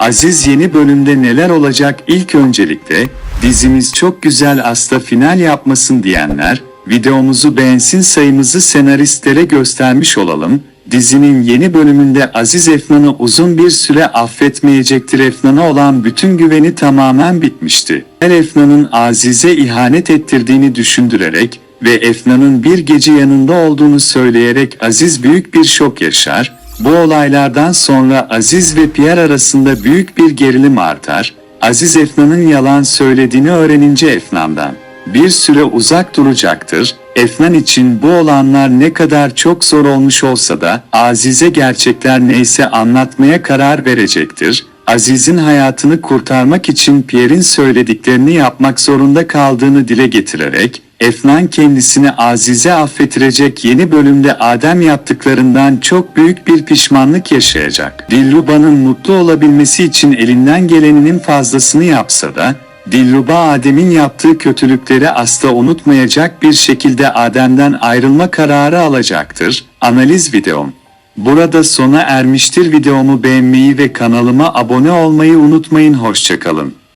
Aziz yeni bölümde neler olacak ilk öncelikle dizimiz çok güzel asta final yapmasın diyenler videomuzu beğensin sayımızı senaristlere göstermiş olalım. Dizinin yeni bölümünde Aziz Efnan'ı uzun bir süre affetmeyecektir. Efnan'a olan bütün güveni tamamen bitmişti. Her Efnan'ın Aziz'e ihanet ettirdiğini düşündürerek ve Efnan'ın bir gece yanında olduğunu söyleyerek Aziz büyük bir şok yaşar. Bu olaylardan sonra Aziz ve Pierre arasında büyük bir gerilim artar. Aziz Efnan'ın yalan söylediğini öğrenince Efnan'dan bir süre uzak duracaktır. Efnan için bu olanlar ne kadar çok zor olmuş olsa da Aziz'e gerçekler neyse anlatmaya karar verecektir. Aziz'in hayatını kurtarmak için Pierre'in söylediklerini yapmak zorunda kaldığını dile getirerek Efnan kendisini Aziz'e affettirecek yeni bölümde Adem yaptıklarından çok büyük bir pişmanlık yaşayacak. Dilruba'nın mutlu olabilmesi için elinden geleninin fazlasını yapsa da Dilruba Adem'in yaptığı kötülükleri asla unutmayacak bir şekilde Adem'den ayrılma kararı alacaktır. Analiz videom. Burada sona ermiştir videomu beğenmeyi ve kanalıma abone olmayı unutmayın hoşçakalın.